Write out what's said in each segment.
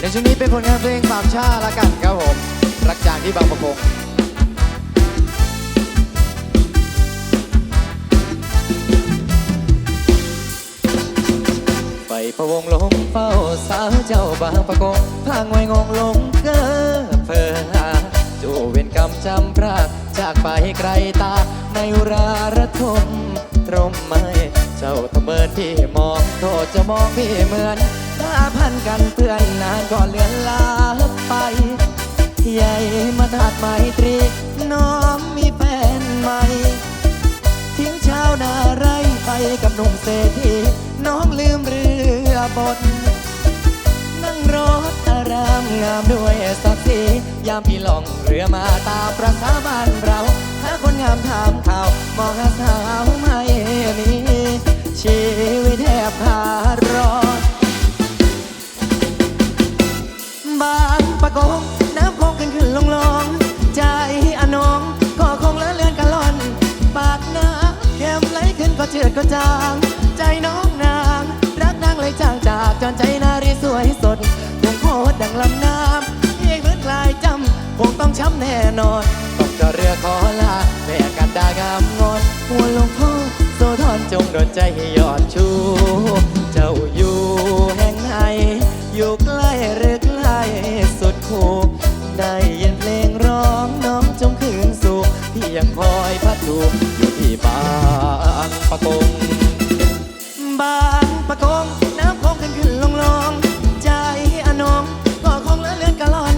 เดี๋ยวช่วงนี้เป็นผลงานเพลงสามชาละกันครับผม รักจางที่บางประกงไปพะวงลงเฝ้าสาวเจ้าบางประกงพางไว้งงหลงเก้อเพอหาจูเวียนกรรมจำพรากจากไปไกลตาในราระทมตรมไม่ เจ้าทำเมินพี่มองโทษจะมองพี่เหมือน พันกันเพื่อนนานก็เลือนลาไป ใหญ่มาทาดไมตรีน้องมีแฟนใหม่ ทิ้งชาวนาไร่ไปกับหนุ่มเศรษฐีน้องลืมเรือบนนั่งรถอารามงามด้วยศักดิ์ศรียามพี่ลองเรือมาตามประสาบ้านเราหาคนงามถามข่าวมองหาสาวไม่มีชีวิตแทบขาดรอดากง น้ำคงขึ้นขึ้นลงลงใจอนอง ก็คงเลื่อนเลือนกันล่อน ปากน้ำเค็มไหลขึ้นก็เจือดก็จาง ใจน้องนาง รักนางเลยจางจากจนใจนารีสวยสดคงโคตรดังลำน้ำยิ่งมืดกลายจำคงต้องช้ำแน่นอนต้องจอเรือขอลาแม่กันดางามงอนหัวลงพ่อโซทอนจงโดนใจให้ยอดชู เจ้า ปะกงบางปะกงน้ำคงขึ้นขึ้นลงลงใจอนงก็คงเลื่อเลือนกะล่อน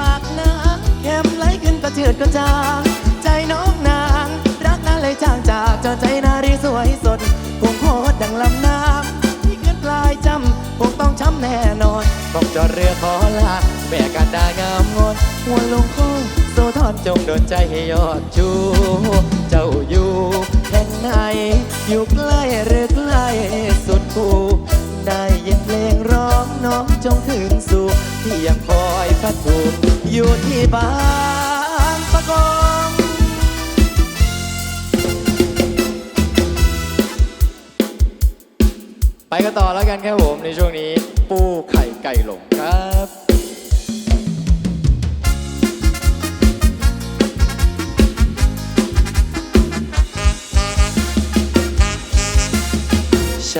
ปากน้ำเค็มไหลขึ้นก็จืดก็จางใจน้องนาง รักนั้นเลยจางจากจนใจนารีสวยสดคงโคตรดังลำน้ำที่ขึ้นปลายจำคงต้องช้ำแน่นอนต้องจอดเรือขอลาแม่กันดางามงอนหัวลงคงโซทอนจงโดนใจให้ยอดชู เจ้าอยู่ อยู่ใกล้หรือไกลสุดคูได้ยินเพลงร้องน้องจงคืนสู่ที่ยังคอยพัดถูอยู่ที่บ้างปะกงไปกันต่อแล้วกันครับผมในช่วงนี้ ปูไข่ไก่หลงครับ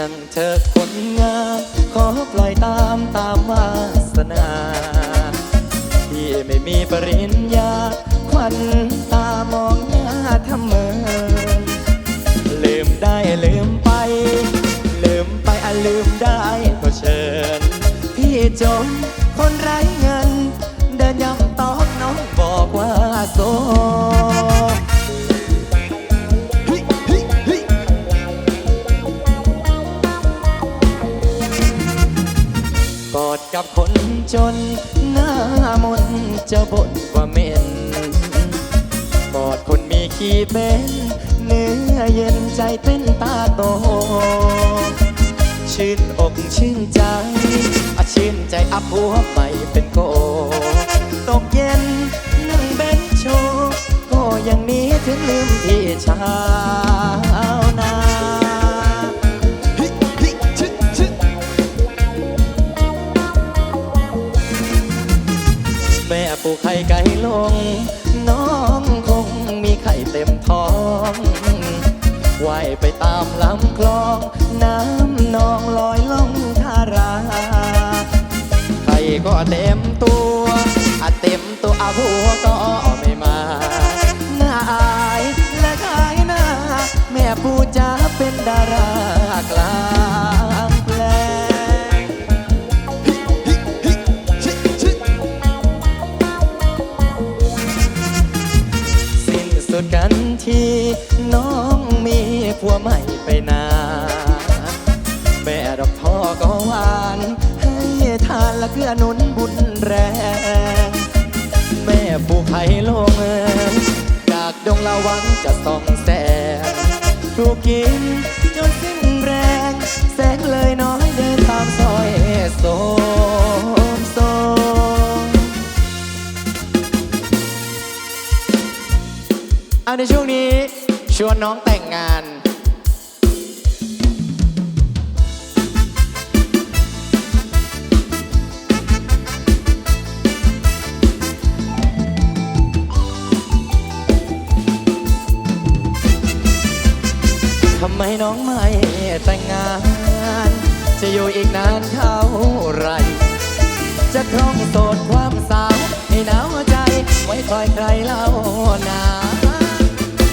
ฉันเธอคนงาม ขอปล่อยตามตามวาสนาที่ไม่มีปริญญา ควันตามองหน้าทำเมินลืมได้ลืมไป ลืมไปอะลืมได้ก็เชิญพี่จนคนไร้เงิน เดินยำตอกน้องบอกว่าโสด นหน้ามนจะบ่นว่าเหม็นกอดคนมีขี้เป็นเนื้อเย็นใจเต้นตาโต ชื่นอกชื่นใจอาชื่นใจอับหัวไปเป็นโก ตกเย็นนั่งเบนโชว์ก็ยังนี้ถึงลืมที่ชา ไก่ลง น้องคงมีไข่เต็มท้องว่ายไปตามลำคลอง น้ำนองลอยล่องทาราไข่ก็เต็มตัวอเต็มตัวอาหัวก็ ดกันทีน้องมีผัวใหม่ไปนาแม่ดอกพ่อก็หวาน ให้ทานและเกื้อหนุนบุญแรง แม่ปลูกไผ่ลงเอ่ยจากดงละวังจะส่องแสงถูกกินจนสิ้นแรง แสงเลยน้อยเดินตามซอยโส เอาในช่วงนี้ชวนน้องแต่งงาน ทำไมน้องไม่แต่งงาน จะอยู่อีกนานเท่าไรจะครองโสดความสาวให้หนาวใจ ไว้คอยใครเล่านา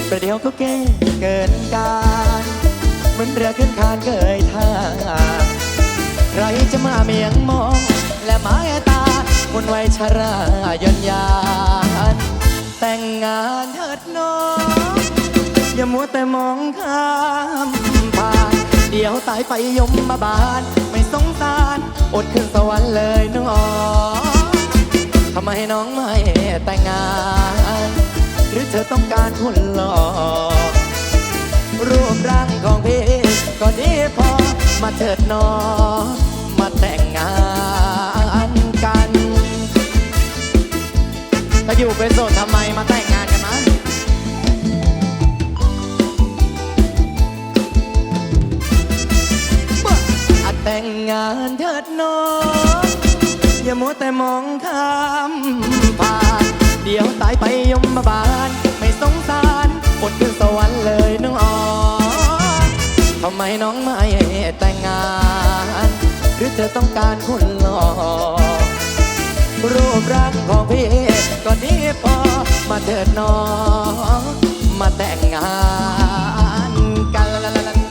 ประเดี๋ยวก็เก้เกินการเหมือนเรือขึ้นคานเกยท่าใครจะมาเมียงมอง และหมายตาคนไวชรายันยานแต่งงานเถิดน้อง อย่ามัวแต่มองข้ามผ่านเดี๋ยวตายไปยมมาบาน ไม่สงสาร อดขึ้นสวรรค์เลยน้องทำไมน้องไม่แต่งงาน หรือเธอต้องการหุ่นหล่อรูปร่างของพี่ก็ดีพอมาเถิดนอ มาแต่งงานกันถ้าอยู่เป็นโสดทำไมมาแต่งงานกันมะแต่งงานเถิดนออย่ามัวแต่มองข้ามผ่าน เดียวตายไปยมบาลไม่สงสารอดขึ้นสวรรค์เลยน้องอ๋อทำไมน้องไม่แต่งงาน หรือเธอต้องการคนหล่อรูปร่างของพี่ก็ดีพอมาเถิดน้อง มาแต่งงานกัน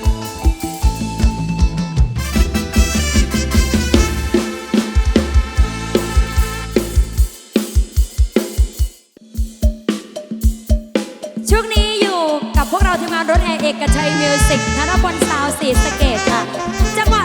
เอกชัยมิวสิกธนพลสาวสีสเกตค่ะ จังหวะ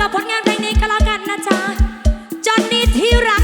กับผลงานเพลงนี้ก็แล้วกันนะจ๊ะจนนี่ที่รัก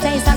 face.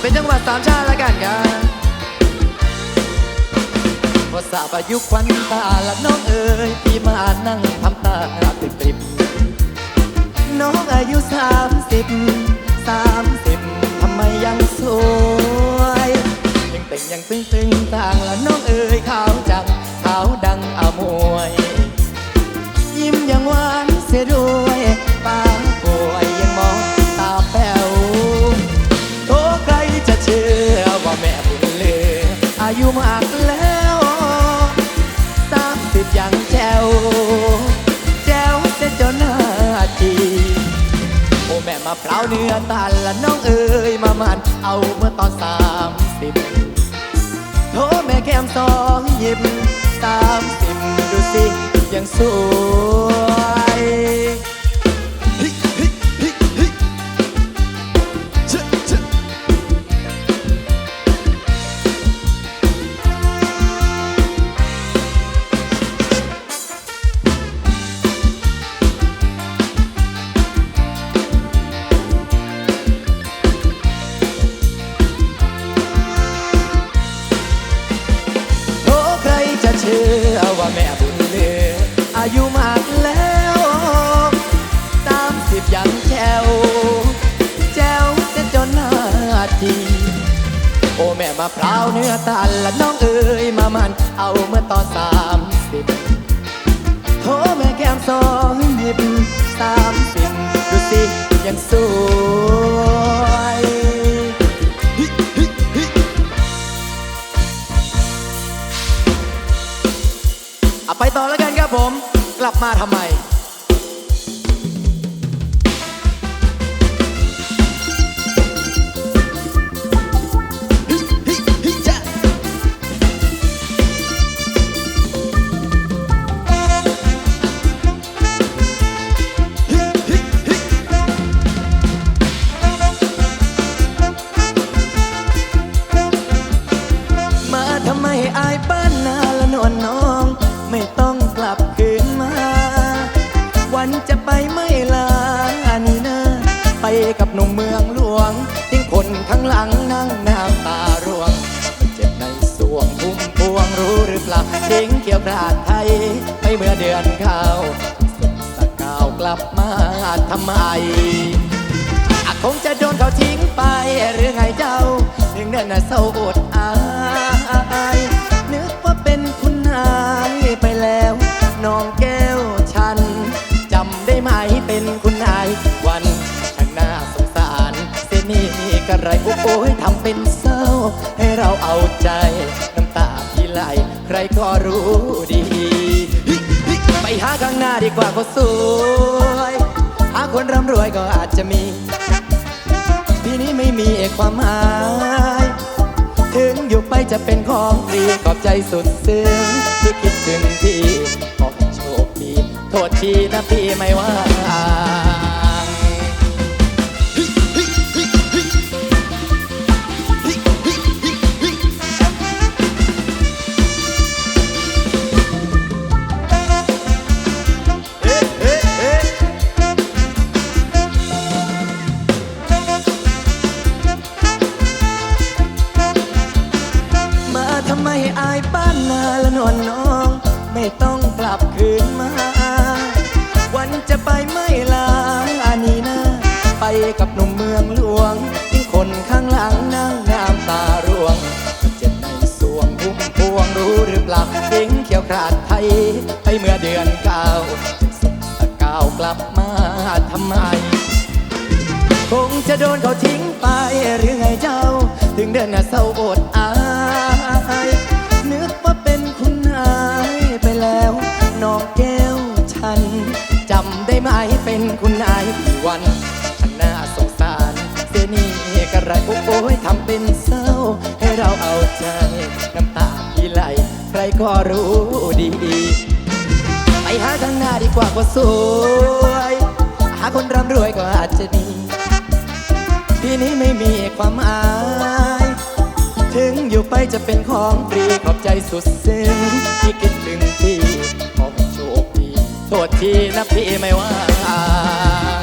เป็นจังหวัดสามชาติละกันกันภาษาประยุกต์ควันตาละน้องเอ๋ยพี่มานั่งทำตาติดติบน้องอายุสามสิบสามสิบทำไมยังสวยยังต่งยังตึงตึงต่างละน้องเอ๋ยขาวจังขาวดังอามวย ยิ้มยังหวานเสียด้วย ลละน้องเอ๋ยมามันเอาเมื่อตอนสามสิบโทแม่แก้มสองหยิบสามสิบดูสิยังสวย ม่มาพร้าวเนื้อตันละน้องเอ๋ยมามันเอาเมื่อตอนสามสิบโทรแม่แก้มสองหยิบสามสิบดูสิยังสวยอไปต่อแล้วกันครับผม กลับมาทำไม น้องแก้วฉันจำได้ไหมเป็นคุณนายวันช่างน่าสงสารเสียนี่กระไรโอ้ยทำเป็นเศร้า ให้เราเอาใจน้ำตาที่ไหลใครก็รู้ดี ไปหาข้างหน้าดีกว่าก็สวยหาคนร่ำรวยก็อาจจะมี ที่นี้ไม่มีความหมายถึงอยู่ไปจะเป็นของฟรีขอบใจสุดซึ้งที่คิดถึงพี่ โทษทีนะพี่ไม่ว่า หรือไงเจ้า ถึงเดินหน้าเศร้าอดอายนึกว่าเป็นคุณนายไปแล้วน้องแก้วฉันจำได้ไหมเป็นคุณนายกี่วันฉันน่าสงสารเสียนี่กระไรโอ้ยทำเป็นเศร้า ให้เราเอาใจน้ำตาที่ไหลใครก็รู้ดีไปหาข้างหน้าดีกว่าก็สวย หาคนร่ำรวยก็อาจจะดี นี้ไม่มีความอาย ถึงอยู่ไปจะเป็นของฟรีขอบใจสุดซึ้งที่คิดถึงพี่ขอโชคดีโทษทีนะพี่ไม่ว่าง